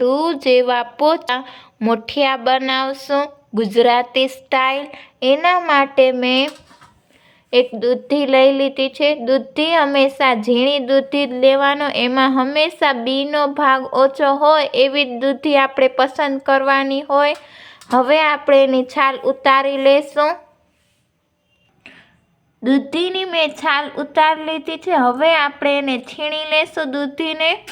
તું જેવા પોતા મુઠિયા બનાવશું. ગુજરાતી સ્ટાઇલ. એના માટે મેં એક દૂધી લઈ લીધી છે. દૂધી હંમેશા ઝીણી દૂધી જ લેવાનો. એમાં હંમેશા બીનો ભાગ ઓછો હોય એવી દૂધી આપણે પસંદ કરવાની હોય. હવે આપણે એની છાલ ઉતારી લેશું. દૂધીની મેં છાલ ઉતારી લીધી છે. હવે આપણે એને છીણી લેશું દૂધીને.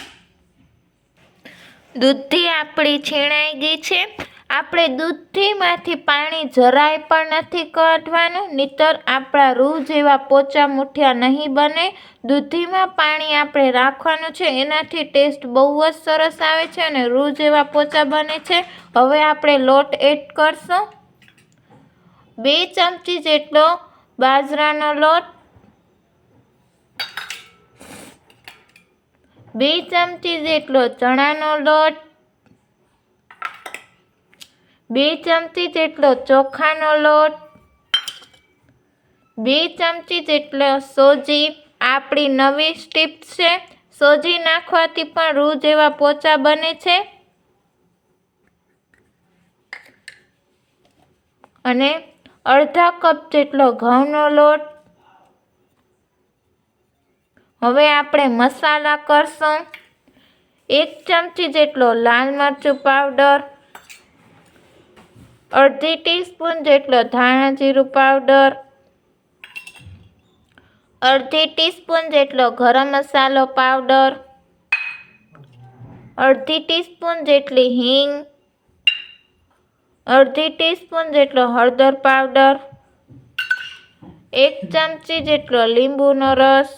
દૂધી આપણી છીણાઈ ગઈ છે. આપણે દૂધીમાંથી પાણી જરાય પણ નથી કાઢવાનું, નહીતર આપણા રૂ જેવા પોચા મુઠિયા નહીં બને. દૂધીમાં પાણી આપણે રાખવાનું છે, એનાથી ટેસ્ટ બહુ જ સરસ આવે છે અને રૂ જેવા પોચા બને છે. હવે આપણે લોટ એડ કરશું. બે ચમચી જેટલો બાજરાનો લોટ બે ચમચી જેટલો ચણાનો લોટ, બે ચમચી જેટલો ચોખાનો લોટ, બે ચમચી જેટલો સોજી. આપણી નવી સ્ટીપ છે. સોજી નાખવાથી પણ રૂ જેવા પોચા બને છે. અને અડધા કપ જેટલો ઘઉંનો લોટ હવે આપણે મસાલા કરશું. એક ચમચી જેટલો લાલ મરચું પાવડર, અડધી ટીસ્પૂન જેટલો ધાણા જીરું પાવડર, અડધી ટીસ્પૂન જેટલો ગરમ મસાલો પાવડર, અડધી ટીસ્પૂન જેટલી હિંગ, અડધી ટીસ્પૂન જેટલો હળદર પાવડર, એક ચમચી જેટલો લીંબુનો રસ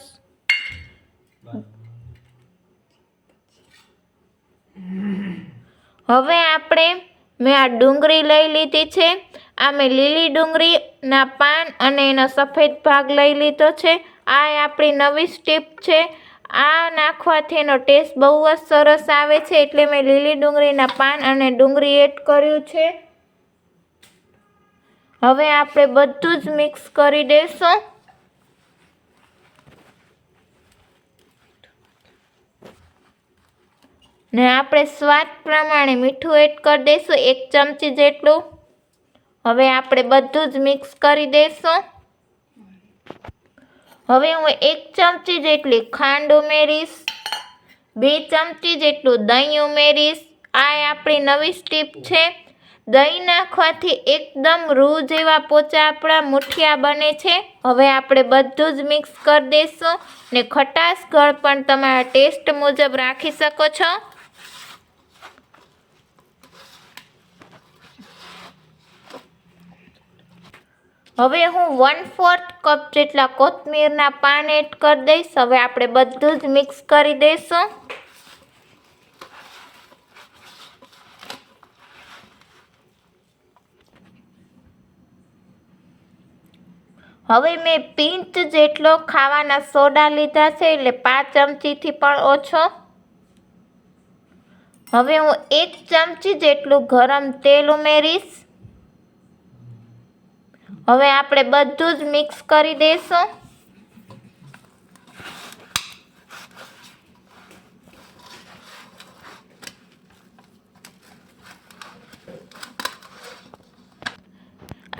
હવે આપણે, મેં આ ડુંગળી લઈ લીધી છે. આ મેં લીલી ડુંગળીના પાન અને એનો સફેદ ભાગ લઈ લીધો છે. આ આપણી નવી સ્ટીપ છે. આ નાખવાથી એનો ટેસ્ટ બહુ જ સરસ આવે છે. એટલે મેં લીલી ડુંગળીના પાન અને ડુંગળી એડ કર્યું છે. હવે આપણે બધું જ મિક્સ કરી દઈશું ને આપણે સ્વાદ પ્રમાણે મીઠું એડ કરી દઈશું, એક ચમચી જેટલું. હવે આપણે બધું જ મિક્સ કરી દઈશું. હવે હું એક ચમચી જેટલી ખાંડ ઉમેરીશ, બે ચમચી જેટલું દહીં ઉમેરીશ. આ આપણી નવી સ્ટીપ છે. દહીં નાખવાથી એકદમ રૂ જેવા પોચા આપણા મુઠિયા બને છે. હવે આપણે બધું જ મિક્સ કરી દઈશું ને ખટાશ ગળ પણ તમારા ટેસ્ટ મુજબ રાખી શકો છો. હવે હું વન ફોર્થ કપ જેટલા કોથમીરના પાન એડ કરી દઈશ. હવે આપણે બધું જ મિક્સ કરી દઈશું. હવે મેં પિંચ જેટલો ખાવાના સોડા લીધા છે, એટલે પાંચ ચમચીથી પણ ઓછો. હવે હું એક ચમચી જેટલું ગરમ તેલ ઉમેરીશ. હવે આપણે બધું જ મિક્સ કરી દઈશું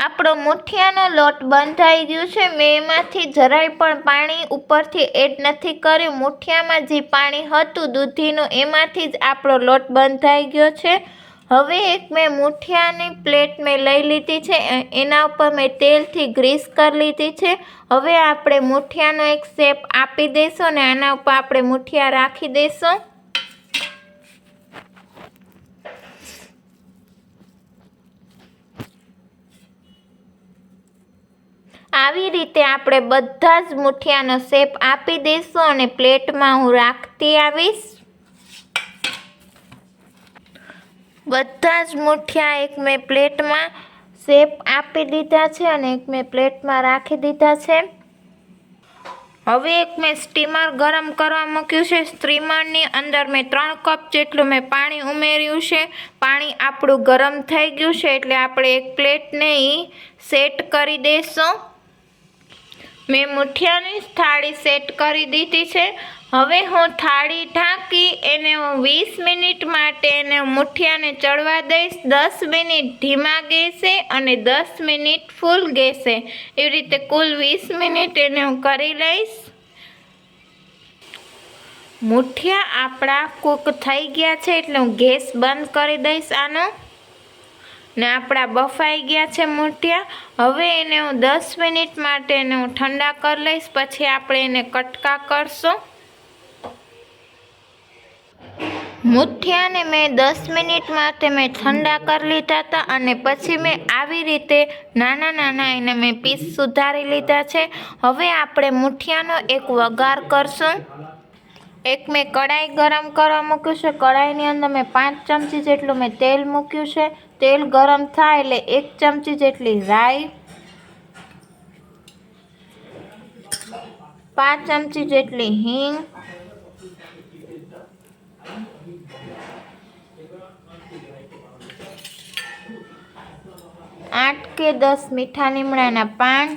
આપણો મુઠિયાનો લોટ બંધાઈ ગયો છે. મેં એમાંથી જરાય પણ પાણી ઉપરથી એડ નથી કર્યું. મુઠિયામાં જે પાણી હતું દૂધીનું, એમાંથી જ આપણો લોટ બંધાઈ ગયો છે. હવે એક મેં મૂઠિયાની પ્લેટ મેં લઈ લીધી છે એના ઉપર મેં તેલથી ગ્રીસ કરી લીધી છે. હવે આપણે મૂઠિયાનો એક શેપ આપી દઈશું ને આના ઉપર આપણે મૂઠિયા રાખી દઈશું. આવી રીતે આપણે બધા જ મૂઠિયાનો શેપ આપી દઈશું અને પ્લેટમાં હું રાખતી આવીશ. બધા જ મુઠિયા એક મેં પ્લેટમાં શેપ આપી દીધા છે અને એક મેં પ્લેટમાં રાખી દીધા છે. હવે એક મેં સ્ટીમર ગરમ કરવા મૂક્યું છે. સ્ટીમરની અંદર મેં ત્રણ કપ જેટલું મેં પાણી ઉમેર્યું છે. પાણી આપણું ગરમ થઈ ગયું છે એટલે આપણે એક પ્લેટને સેટ કરી દઈશું મેં મુઠિયાની થાળી સેટ કરી દીધી છે. હવે હું થાળી ઢાંકી એને હું વીસ મિનિટ માટે એને મુઠિયાને ચડવા દઈશ. દસ મિનિટ ધીમા ગેસે અને દસ મિનિટ ફૂલ ગેસે. એવી રીતે કુલ વીસ મિનિટ એને હું કરી લઈશ. મુઠિયા આપણા કૂક થઈ ગયા છે એટલે હું ગેસ બંધ કરી દઈશ આનો. ને આપણા બફાઈ ગયા છે મૂઠિયા. હવે એને હું દસ મિનિટ માટે એને હું ઠંડા કરી લઈશ, પછી આપણે એને કટકા કરશું. મૂઠિયાને મેં દસ મિનિટ માટે મેં ઠંડા કરી લીધા હતા અને પછી મેં આવી રીતે નાના નાના એને મેં પીસ સુધારી લીધા છે. હવે આપણે મૂઠિયાનો એક વઘાર કરશું. એક મેં કઢાઈ ગરમ કરવા મૂક્યું છે. કઢાઈની અંદર મેં પાંચ ચમચી જેટલું મેં તેલ મૂક્યું છે. તેલ ગરમ થાય એટલે એક ચમચી જેટલી રાઈ, પાંચ ચમચી જેટલી હિંગ, આઠ કે દસ મીઠા લીમડાના પાન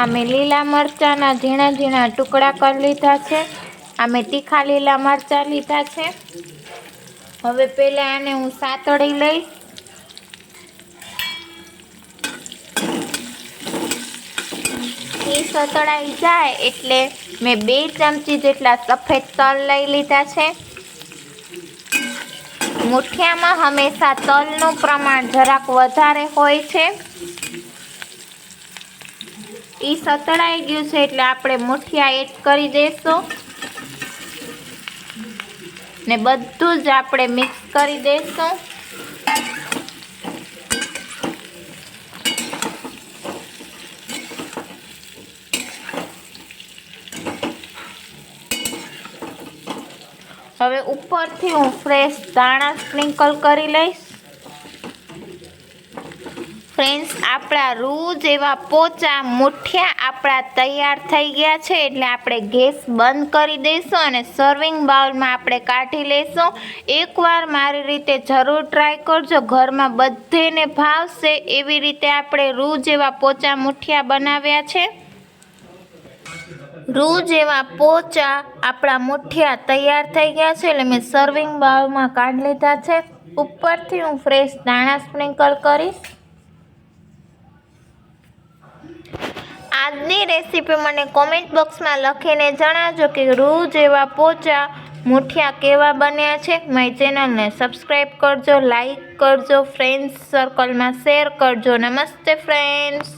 આ મેં લીલા મરચાંના ઝીણા ઝીણા ટુકડા કરી લીધા છે. અમે તીખા લીલા મરચાં લીધા છે. હવે પહેલાં આને હું સાતળી લઈશ. એ સતળાઈ જાય એટલે મેં બે ચમચી જેટલા સફેદ તલ લઈ લીધા છે. મુઠિયામાં હંમેશા તલનું પ્રમાણ જરાક વધારે હોય છે. એ સતળાઈ ગયું છે એટલે આપણે મુઠિયા એડ કરી દઈશું ને બધું જ આપણે મિક્સ કરી દઈશું હવે ઉપરથી હું ફ્રેશ દાણા સ્પ્રિંકલ કરી લઈશ. ફ્રેન્ડ્સ આપણા રૂ જેવા પોચા મુઠિયા આપણા તૈયાર થઈ ગયા છે એટલે આપણે ગેસ બંધ કરી દઈશું અને સર્વિંગ બાઉલમાં આપણે કાઢી લઈશું. એકવાર મારી રીતે જરૂર ટ્રાય કરજો. ઘરમાં બધેને ભાવશે એવી રીતે આપણે રૂ જેવા પોચા મુઠિયા બનાવ્યા છે. રૂ જેવા પોચા આપણા મુઠ્યા તૈયાર થઈ ગયા છે એટલે મેં સર્વિંગ બાઉલમાં કાઢી લીધા છે. ઉપરથી હું ફ્રેશ દાણા સ્પ્રિંકલ કરીશ. આજની રેસીપી મને કોમેન્ટ બોક્સમાં લખીને જણાવજો કે રૂ જેવા પોચા મુઠિયા કેવા બન્યા છે. મારી ચેનલને સબસ્ક્રાઈબ કરજો લાઈક કરજો ફ્રેન્ડ્સ સર્કલમાં શેર કરજો. નમસ્તે ફ્રેન્ડ્સ